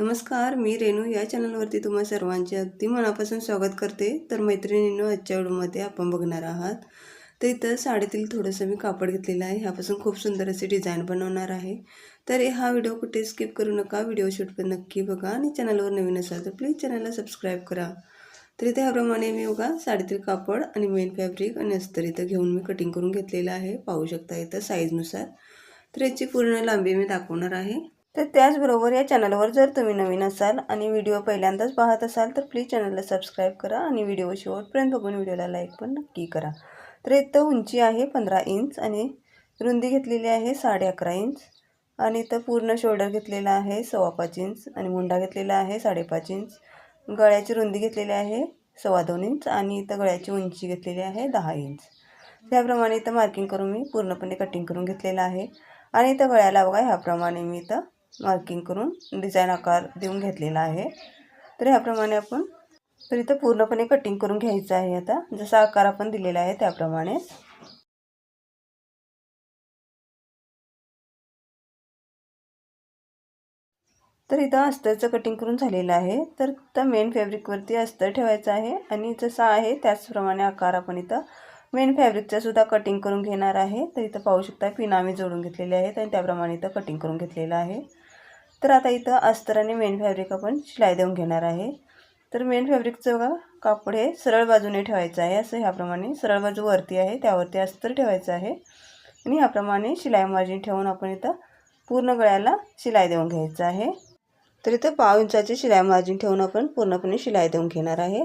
नमस्कार मी रेणू. या चॅनलवरती तुम्हा सर्वांचे अगदी मनापासून स्वागत करते. तर मैत्रिणींनो आजच्या व्हिडिओमध्ये आपण बघणार आहात तर इथं साडीतील थोडंसं मी कापड घेतलेलं आहे. ह्यापासून खूप सुंदर असे डिझाईन बनवणार आहे. तर हा व्हिडिओ कुठे स्किप करू नका व्हिडिओ शूट पण नक्की बघा आणि चॅनलवर नवीन असाल तर प्लीज चॅनलला सबस्क्राईब करा. तर इथे ह्याप्रमाणे मी बघा साडीतील कापड आणि मेन फॅब्रिक आणि अस्तर इथं घेऊन मी कटिंग करून घेतलेलं आहे. पाहू शकता इथं साईजनुसार तर याची पूर्ण लांबी मी दाखवणार आहे. तर त्याचबरोबर या चॅनलवर जर तुम्ही नवीन असाल आणि व्हिडिओ पहिल्यांदाच पाहत असाल तर प्लीज चॅनलला सबस्क्राईब करा आणि व्हिडिओ शेवटपर्यंत बघून व्हिडिओला लाईक पण नक्की करा. तर इथं उंची आहे पंधरा इंच आणि रुंदी घेतलेली आहे साडे अकरा इंच आणि इथं पूर्ण शोल्डर घेतलेला आहे सव्वा पाच इंच आणि मुंडा घेतलेला आहे साडेपाच इंच गळ्याची रुंदी घेतलेली आहे सव्वा दोन इंच आणि इथं गळ्याची उंची घेतलेली आहे दहा इंच त्याप्रमाणे इथं मार्किंग करून मी पूर्णपणे कटिंग करून घेतलेलं आहे. आणि इथं गळ्याला बघा ह्याप्रमाणे मी इथं मार्किंग करून डिझाईन आकार देऊन घेतलेला आहे. तर ह्याप्रमाणे आपण तर इथं पूर्णपणे कटिंग करून घ्यायचं आहे आता. जसा आकार आपण दिलेला आहे त्याप्रमाणे. तर इथं अस्तरचं कटिंग करून झालेलं आहे. तर त्या मेन फॅब्रिकवरती अस्तर ठेवायचं आहे. आणि जसा आहे त्याचप्रमाणे आकार आपण इथं मेन फॅब्रिकचं सुद्धा कटिंग करून घेणार आहे. तर इथं पाहू शकता पिना आम्ही जोडून घेतलेले आहेत आणि त्याप्रमाणे इथं कटिंग करून घेतलेलं आहे. तर आता इथं अस्तर आणि मेन फॅब्रिक आपण शिलाई देऊन घेणार आहे. तर मेन फॅब्रिकचं बघा कापड हे सरळ बाजूने ठेवायचं आहे. असं ह्याप्रमाणे सरळ बाजू वरती आहे त्यावरती अस्तर ठेवायचं आहे. आणि ह्याप्रमाणे शिलाई मार्जिन ठेवून आपण इथं पूर्ण गळ्याला शिलाई देऊन घ्यायचं आहे. तर इथं पाव इंचाची शिलाई मार्जिन ठेवून आपण पूर्णपणे शिलाई देऊन घेणार आहे.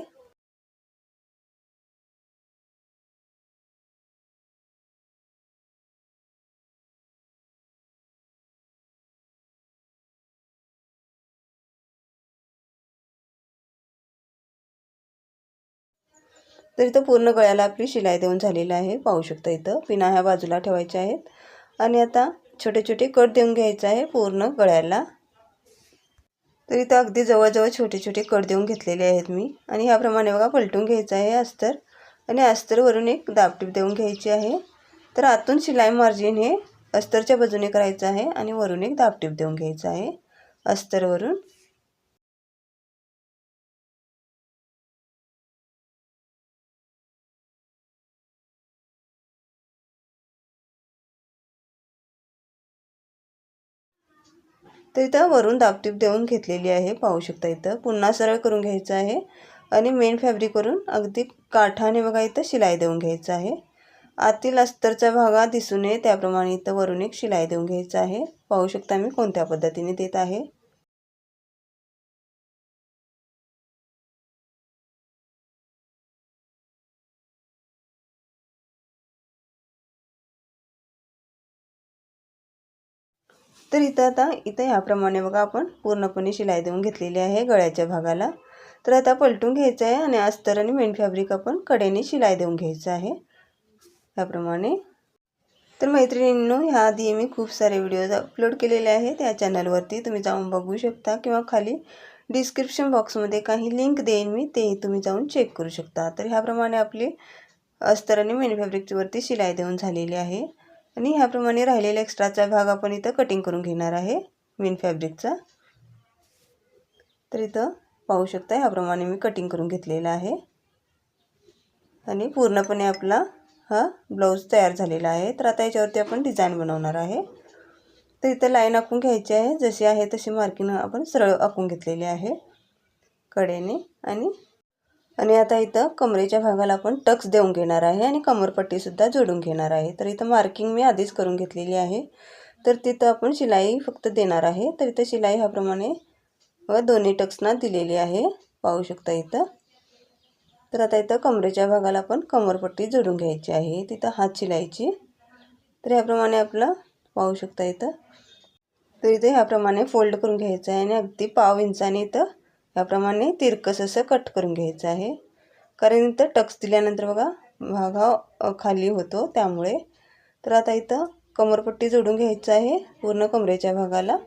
तर इथं पूर्ण गळ्याला आपली शिलाई देऊन झालेली आहे. पाहू शकता इथं. पिना ह्या बाजूला ठेवायच्या आहेत. आणि आता छोटे छोटे कट देऊन घ्यायचं आहे पूर्ण गळ्याला. तर इथं अगदी जवळजवळ छोटे छोटे कट देऊन घेतलेले आहेत मी. आणि ह्याप्रमाणे बघा पलटून घ्यायचं आहे अस्तर. आणि अस्तरवरून एक दाबटीप देऊन घ्यायची आहे. तर आतून शिलाई मार्जिन हे अस्तरच्या बाजूने करायचं आहे. आणि वरून एक दाबटीप देऊन घ्यायचं आहे अस्तरवरून. तर इथं वरून दाबटीप देऊन घेतलेली आहे पाहू शकता इथं. पुन्हा सरळ करून घ्यायचं आहे आणि मेन फॅब्रिकवरून अगदी काठाने बघा इथं शिलाई देऊन घ्यायचं आहे. आतील अस्तरचा भागा दिसू नये त्याप्रमाणे इथं वरून एक शिलाई देऊन घ्यायचं आहे. पाहू शकता मी कोणत्या पद्धतीने देत आहे. तर इथं आता इथं ह्याप्रमाणे बघा आपण पूर्णपणे शिलाई देऊन घेतलेली आहे गळ्याच्या भागाला. तर आता पलटून घ्यायचं आहे आणि अस्तर आणि मेन फॅब्रिक आपण कडेने शिलाई देऊन घ्यायचं आहे. ह्याप्रमाणे. तर मैत्रिणींनो ह्याआधी मी खूप सारे व्हिडिओज अपलोड केलेले आहेत. या चॅनलवरती तुम्ही जाऊन बघू शकता किंवा खाली डिस्क्रिप्शन बॉक्समध्ये काही लिंक देईन मी ते तुम्ही जाऊन चेक करू शकता. तर ह्याप्रमाणे आपली अस्तर आणि मेन फॅब्रिकवरती शिलाई देऊन झालेली आहे. आणि ह्याप्रमाणे राहिलेला एक्स्ट्राचा भाग आपण इथं कटिंग करून घेणार आहे मेन फॅब्रिकचा तर इथं पाहू शकता ह्याप्रमाणे मी कटिंग करून घेतलेला आहे. आणि पूर्णपणे आपला हा ब्लाऊज तयार झालेला आहे. तर आता याच्यावरती आपण डिझाईन बनवणार आहे. तर इथं लाईन आखून घ्यायची आहे. जशी आहे तशी मार्किंग आपण सरळ आखून घेतलेली आहे. कडेने आणि आणि आता इथं कमरेच्या भागाला आपण टक्स देऊन घेणार आहे आणि कमरपट्टीसुद्धा जोडून घेणार आहे. तर इथं मार्किंग मी आधीच करून घेतलेली आहे. तर तिथं आपण शिलाई फक्त देणार आहे. तर इथं शिलाई ह्याप्रमाणे व दोन्ही टक्सना दिलेली आहे. पाहू शकता इथं. तर आता इथं कमरेच्या भागाला आपण कमरपट्टी जोडून घ्यायची आहे. तिथं हात शिलाईची. तर ह्याप्रमाणे आपलं पाहू शकता इथं. तर इथं ह्याप्रमाणे फोल्ड करून घ्यायचं आहे आणि अगदी पाव इंचाने इथं याप्रमाणे तिरकस असं कट करून घ्यायचं आहे. कारण इथं टक्स दिल्यानंतर बघा भागा खाली होतो. त्यामुळे तर आता इथं कमरपट्टी जोडून घ्यायचं आहे पूर्ण कमरेच्या भागाला.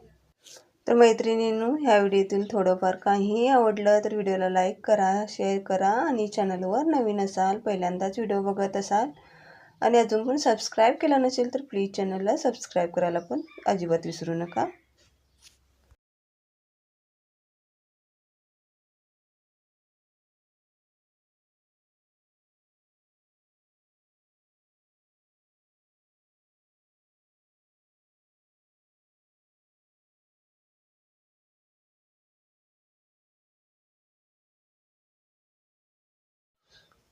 तर मैत्रिणींनो ह्या व्हिडिओतील थोडंफार काही आवडलं तर व्हिडिओला लाईक करा शेअर करा आणि चॅनलवर नवीन असाल पहिल्यांदाच व्हिडिओ बघत असाल आणि अजून पण सबस्क्राईब केलं नसेल तर प्लीज चॅनलला सबस्क्राईब करायला पण अजिबात विसरू नका.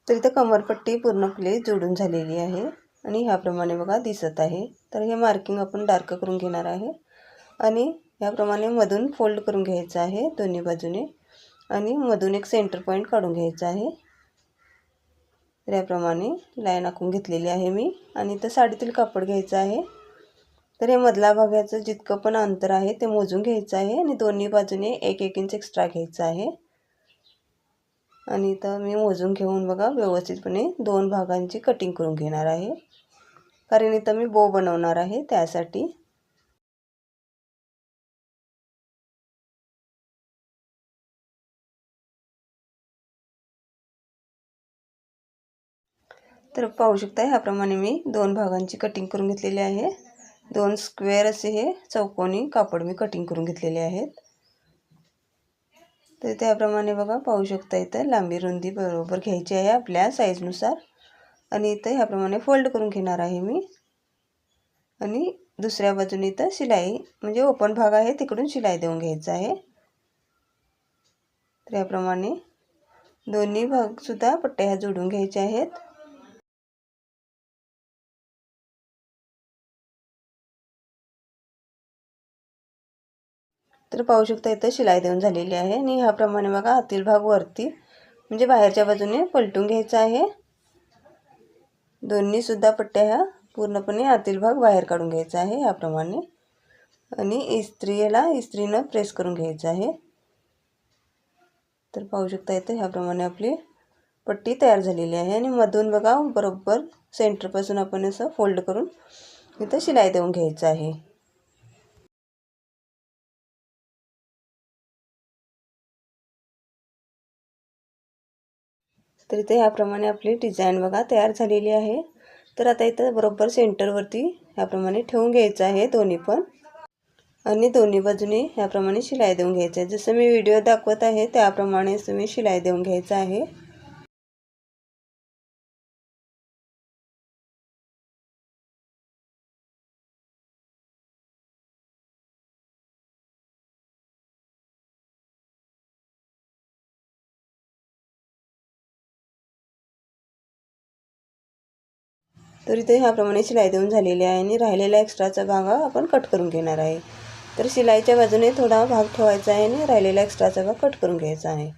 तर इथं कमरपट्टी पूर्णपणे जोडून झालेली आहे. आणि ह्याप्रमाणे बघा दिसत आहे. तर हे मार्किंग आपण डार्क करून घेणार आहे. आणि ह्याप्रमाणे मधून फोल्ड करून घ्यायचं आहे दोन्ही बाजूने. आणि मधून एक सेंटर पॉईंट काढून घ्यायचा आहे. तर याप्रमाणे लाईन आखून घेतलेली आहे मी. आणि इथं साडीतील कापड घ्यायचं आहे. तर हे मधला भागाचं जितकं पण अंतर आहे ते मोजून घ्यायचं आहे. आणि दोन्ही बाजूने एक एक इंच एक्स्ट्रा घ्यायचं आहे. आणि इथं मी मोजून घेऊन बघा व्यवस्थितपणे दोन भागांची कटिंग करून घेणार आहे. कारण इथं मी बो बनवणार आहे त्यासाठी. तर पाहू शकता ह्याप्रमाणे मी दोन भागांची कटिंग करून घेतलेली आहे. दोन स्क्वेअर असे हे चौकोनी कापड मी कटिंग करून घेतलेले आहेत. तर त्याप्रमाणे बघा पाहू शकता इथं लांबी रुंदी बरोबर घ्यायची आहे आपल्या साईजनुसार आणि इथं ह्याप्रमाणे फोल्ड करून घेणार आहे मी. आणि दुसऱ्या बाजूने इथं शिलाई म्हणजे ओपन भाग आहे तिकडून शिलाई देऊन घ्यायचा आहे. तर याप्रमाणे दोन्ही भागसुद्धा पट्ट्या ह्या जोडून घ्यायच्या आहेत. तर पाहू शकता इथं शिलाई देऊन झालेली आहे आणि ह्याप्रमाणे बघा आतील भाग वरती म्हणजे बाहेरच्या बाजूने पलटून घ्यायचा आहे. दोन्हीसुद्धा पट्ट्या ह्या पूर्णपणे आतील भाग बाहेर काढून घ्यायचा आहे ह्याप्रमाणे. आणि इस्त्रीला इस्त्रीनं प्रेस करून घ्यायचं आहे. तर पाहू शकता इथं ह्याप्रमाणे आपली पट्टी तयार झालेली आहे आणि मधून बघा बरोबर सेंटरपासून आपण असं फोल्ड करून इथं शिलाई देऊन घ्यायचं आहे. तर इथे ह्याप्रमाणे आपली डिझाईन बघा तयार झालेली आहे. तर आता इथं बरोबर सेंटरवरती ह्याप्रमाणे ठेवून घ्यायचं आहे दोन्ही पण. आणि दोन्ही बाजूने ह्याप्रमाणे शिलाई देऊन घ्यायचं आहे. जसं मी व्हिडिओ दाखवत आहे त्याप्रमाणे तुम्ही शिलाई देऊन घ्यायचं आहे. तर इथे ह्याप्रमाणे शिलाई देऊन झालेली आहे आणि राहिलेला एक्स्ट्राचा भाग आपण कट करून घेणार आहे. तर शिलाईच्या बाजूने थोडा भाग ठेवायचा आहे आणि राहिलेला एक्स्ट्राचा भाग कट करून घ्यायचा आहे.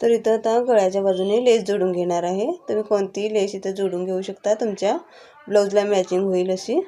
तर इथं आता गळ्याच्या बाजूने लेस जोडून घेणार आहे. तुम्ही कोणतीही लेस इथं जोडून घेऊ शकता? तुमच्या ब्लाऊजला मॅचिंग होईल अशी.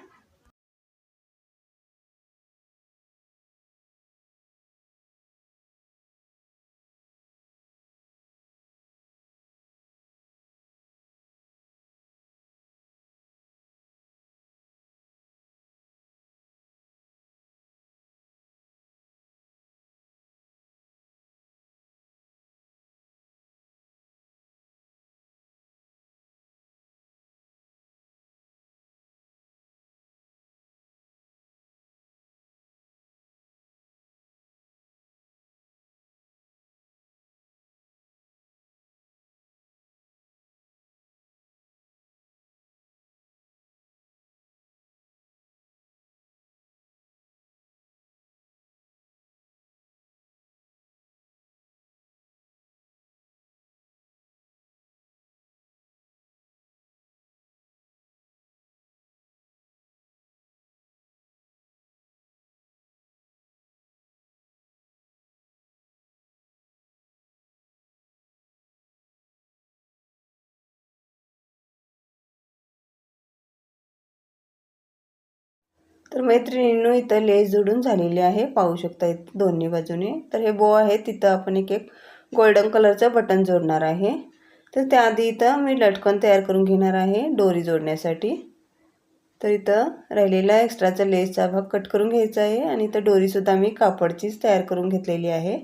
तर मैत्रिणींनो इथं लेस जोडून झालेली आहे. पाहू शकता इथं दोन्ही बाजूने. तर हे बो आहे. तिथं आपण एक एक गोल्डन कलरचं बटन जोडणार आहे. तर त्याआधी इथं मी लटकन तयार करून घेणार आहे डोरी जोडण्यासाठी. तर इथं राहिलेला एक्स्ट्राचा लेसचा भाग कट करून घ्यायचा आहे आणि इथं डोरीसुद्धा मी कापडचीच तयार करून घेतलेली आहे.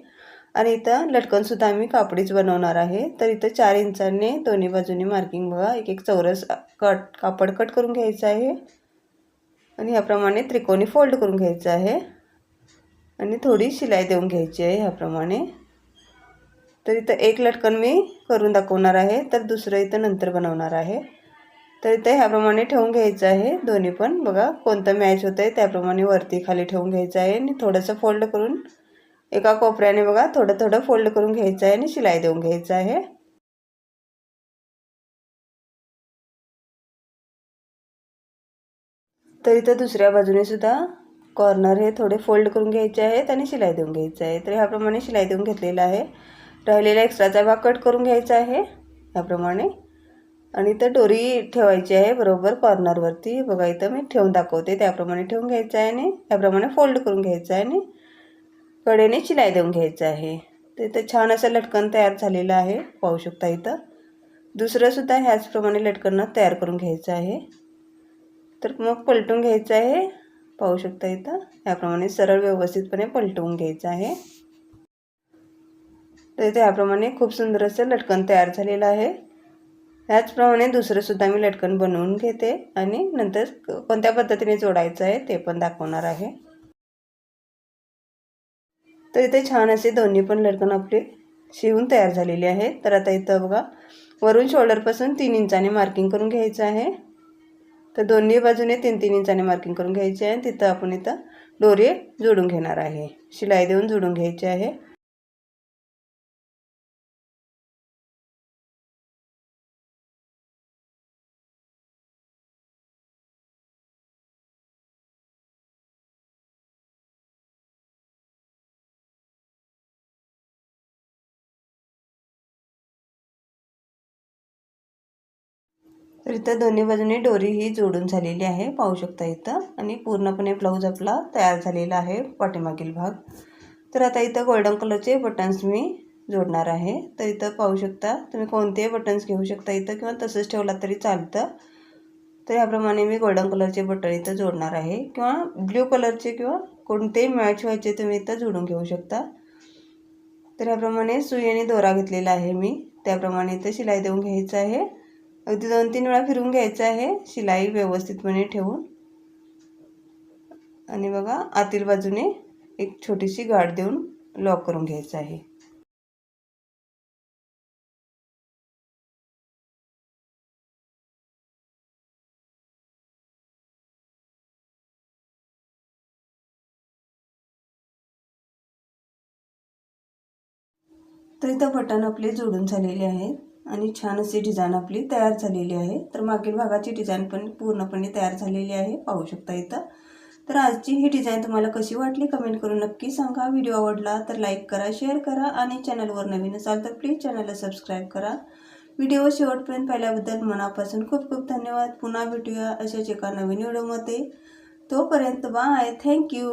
आणि इथं लटकनसुद्धा मी कापडीच बनवणार आहे. तर इथं चार इंचांनी दोन्ही बाजूने मार्किंग बघा. एक एक चौरस कट कापड कट करून घ्यायचं आहे. आणि ह्याप्रमाणे त्रिकोणी फोल्ड करून घ्यायचं आहे. आणि थोडी शिलाई देऊन घ्यायची आहे ह्याप्रमाणे. तर इथं एक लटकन मी करून दाखवणार आहे तर दुसरं इथं नंतर बनवणार आहे. तर इथं ह्याप्रमाणे ठेवून घ्यायचं आहे दोन्ही पण. बघा कोणतं मॅच होतं आहे त्याप्रमाणे वरती खाली ठेवून घ्यायचं आहे आणि थोडंसं फोल्ड करून एका कोपऱ्याने बघा थोडं थोडं फोल्ड करून घ्यायचं आहे आणि शिलाई देऊन घ्यायचं आहे. तर इथं दुसऱ्या बाजूने सुद्धा कॉर्नर हे थोडे फोल्ड करून घ्यायचे आहेत आणि शिलाई देऊन घ्यायचं आहे तर ह्याप्रमाणे शिलाई देऊन घेतलेला आहे. राहिलेला एक्स्ट्राचा भाग कट करून घ्यायचा आहे ह्याप्रमाणे. आणि इथं डोरी ठेवायची आहे बरोबर कॉर्नरवरती बघा इथं मी ठेवून दाखवते. त्याप्रमाणे ठेवून घ्यायचं आहे आणि त्याप्रमाणे फोल्ड करून घ्यायचं आहे आणि कडेने शिलाई देऊन घ्यायचं आहे. तर इथं छान असं लटकन तयार झालेलं आहे. पाहू शकता इथं. दुसरंसुद्धा ह्याचप्रमाणे लटकन तयार करून घ्यायचं आहे. तर मग पलटून घ्यायचं आहे. पाहू शकता इथं. याप्रमाणे सरळ व्यवस्थितपणे पलटवून घ्यायचं आहे. तर इथे याप्रमाणे खूप सुंदर असं लटकन तयार झालेलं आहे. त्याचप्रमाणे दुसरंसुद्धा मी लटकन बनवून घेते आणि नंतर कोणत्या पद्धतीने जोडायचं आहे ते पण दाखवणार आहे. तर इथे छान असे दोन्ही पण लटकन आपले शिवून तयार झालेले आहे. तर आता इथं बघा वरून शोल्डरपासून तीन इंचाने मार्किंग करून घ्यायचं आहे. तर दोन्ही बाजूने तीन तीन इंचाने मार्किंग करून घ्यायची आहे. तिथं आपण इथं दोरे जोडून घेणार आहे. शिलाई देऊन जोडून घ्यायची आहे. तर इथं दोन्ही बाजूने डोरी ही जोडून झालेली आहे. पाहू शकता इथं. आणि पूर्णपणे ब्लाऊज आपला तयार झालेला आहे पाठीमागील भाग. तर आता इथं गोल्डन कलरचे बटन्स मी जोडणार आहे. तर इथं पाहू शकता तुम्ही कोणतेही बटन्स घेऊ शकता इथं किंवा तसंच ठेवला तरी चालतं. तर ह्याप्रमाणे मी गोल्डन कलरचे बटन इथं जोडणार आहे. किंवा ब्ल्यू कलरचे किंवा कोणतेही मॅच व्हायचे तुम्ही इथं जोडून घेऊ शकता. तर ह्याप्रमाणे आणि दोरा घेतलेला आहे मी. त्याप्रमाणे इथं शिलाई देऊन घ्यायचं आहे. अगदी दोन तीन वेळा फिरून घ्यायचं आहे. शिलाई व्यवस्थितपणे ठेवून. आणि बघा आतील बाजूने एक छोटीशी गाठ देऊन लॉक करून घ्यायचं आहे. तर इथं बटन आपले जोडून झालेले आहेत. आणि छान अशी डिझाईन आपली तयार झालेली आहे. तर मागील भागाची डिझाईन पण पूर्णपणे तयार झालेली आहे. पाहू शकता इथं. तर आजची ही डिझाईन तुम्हाला कशी वाटली कमेंट करून नक्की सांगा. व्हिडिओ आवडला तर लाईक करा शेअर करा आणि चॅनलवर नवीन असाल तर प्लीज चॅनलला सबस्क्राईब करा. व्हिडिओ शेवटपर्यंत पाहिल्याबद्दल मनापासून खूप खूप धन्यवाद. पुन्हा भेटूया अशाच एका नवीन व्हिडिओमध्ये तोपर्यंत बाय थँक्यू